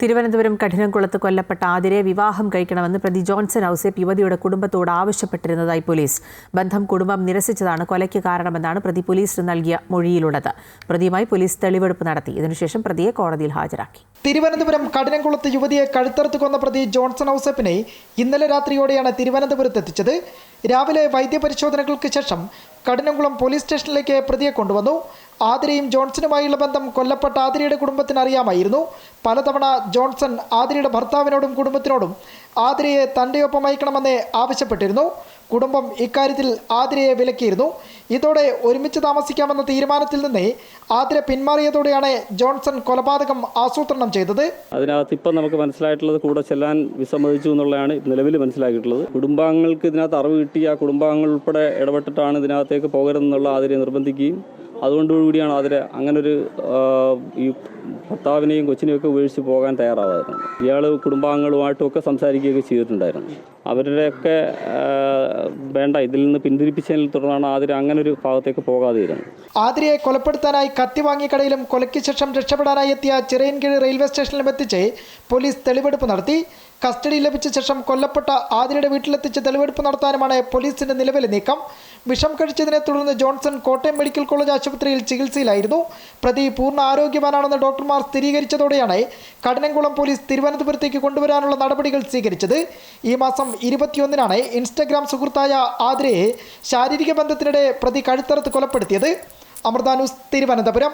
തിരുവനന്തപുരം കഠിനംകുളത്ത് കൊല്ലപ്പെട്ട ആതിരെ വിവാഹം കഴിക്കണമെന്ന് പ്രതി ജോൺസൺ ഔസേപ്പ് യുവതിയുടെ കുടുംബത്തോട് ആവശ്യപ്പെട്ടിരുന്നതായി പോലീസ്. ബന്ധം കുടുംബം നിരസിച്ചതാണ് കൊലയ്ക്ക് കാരണമെന്നാണ് പ്രതി പോലീസിന് നൽകിയ മൊഴിയിലുള്ളത്. പ്രതിയുമായി പോലീസ് തെളിവെടുപ്പ് നടത്തി. ഇതിനുശേഷം പ്രതിയെ കോടതിയിൽ ഹാജരാക്കി. തിരുവനന്തപുരം കഠിനംകുളത്ത് യുവതിയെ കഴുത്തറുത്ത് കൊന്ന പ്രതി ജോൺസൺ ഔസേപ്പിനെ ഇന്നലെ രാത്രിയോടെയാണ് തിരുവനന്തപുരത്ത് എത്തിച്ചത്. രാവിലെ വൈദ്യപരിശോധനകൾക്ക് ശേഷം കഠിനംകുളം പോലീസ് സ്റ്റേഷനിലേക്ക് പ്രതിയെ കൊണ്ടുവന്നു. ആതിരയും ജോൺസണുമായുള്ള ബന്ധം കൊല്ലപ്പെട്ട ആതിരയുടെ കുടുംബത്തിന് അറിയാമായിരുന്നു. പലതവണ ജോൺസൺ ആതിരയുടെ ഭർത്താവിനോടും കുടുംബത്തിനോടും ആതിരയെ തന്റെയൊപ്പം അയക്കണമെന്ന് ആവശ്യപ്പെട്ടിരുന്നു. കുടുംബം ഇക്കാര്യത്തിൽ ആതിരയെ വിലക്കിയിരുന്നു. ഇതോടെ ഒരുമിച്ച് താമസിക്കാമെന്ന തീരുമാനത്തിൽ നിന്ന് ആതിര പിന്മാറിയതോടെയാണ് ജോൺസൺ കൊലപാതകം ആസൂത്രണം ചെയ്തത്. അതിനകത്ത് ഇപ്പം നമുക്ക് മനസ്സിലായിട്ടുള്ളത് കൂടെ ചെല്ലാൻ വിസമ്മതിച്ചു എന്നുള്ളതാണ് നിലവിൽ മനസ്സിലാക്കിയിട്ടുള്ളത്. കുടുംബാംഗങ്ങൾക്ക് ഇതിനകത്ത് അറിവ് കിട്ടി ആ കുടുംബാംഗങ്ങൾ ഉൾപ്പെടെ ഇടപെട്ടിട്ടാണ് ഇതിനകത്തേക്ക് പോകരുതെന്നുള്ള ആതിരയെ നിർബന്ധിക്കുകയും അതുകൊണ്ടുകൂടിയാണ് അതിൽ അങ്ങനൊരു ഈ ഭർത്താവിനെയും കൊച്ചിനെയും ഒക്കെ ഉപേക്ഷിച്ച് പോകാൻ തയ്യാറാവായിരുന്നു ഇയാൾ കുടുംബാംഗങ്ങളുമായിട്ടൊക്കെ സംസാരിക്കുകയൊക്കെ ചെയ്തിട്ടുണ്ടായിരുന്നു. അവരുടെയൊക്കെ വേണ്ട ഇതിൽ നിന്ന് പിന്തിരിപ്പിച്ചതിനെ തുടർന്നാണ് ആതിര അങ്ങനെ ഒരു ഭാഗത്തേക്ക് പോകാതെ ഇരുന്നത് ആതിരയെ കൊലപ്പെടുത്താനായി കത്തി വാങ്ങിയ കടയിലും കൊലയ്ക്ക് ശേഷം രക്ഷപ്പെടാനായി എത്തിയ ചിറയൻകീഴ് റെയിൽവേ സ്റ്റേഷനിലും എത്തിച്ച് പോലീസ് തെളിവെടുപ്പ് നടത്തി. കസ്റ്റഡി ലഭിച്ച ശേഷം കൊല്ലപ്പെട്ട ആതിരയുടെ വീട്ടിലെത്തിച്ച് തെളിവെടുപ്പ് നടത്താനുമാണ് പോലീസിന്റെ നിലവിലെ നീക്കം. വിഷം കഴിച്ചതിനെ തുടർന്ന് ജോൺസൺ കോട്ടയം മെഡിക്കൽ കോളേജ് ആശുപത്രിയിൽ ചികിത്സയിലായിരുന്നു. പ്രതി പൂർണ ആരോഗ്യവാനാണെന്ന് ഡോക്ടർമാർ സ്ഥിരീകരിച്ചതോടെയാണ് കഠിനംകുളം പോലീസ് തിരുവനന്തപുരത്തേക്ക് കൊണ്ടുവരാനുള്ള നടപടികൾ സ്വീകരിച്ചത്. ഈ മാസം ഇരുപത്തിയൊന്നിനാണ് ഇൻസ്റ്റഗ്രാം സുഹൃത്തായ ആതിരയെ ശാരീരിക ബന്ധത്തിനിടെ പ്രതി കഴുത്തറുത്ത് കൊലപ്പെടുത്തിയത്. അമൃത തിരുവനന്തപുരം.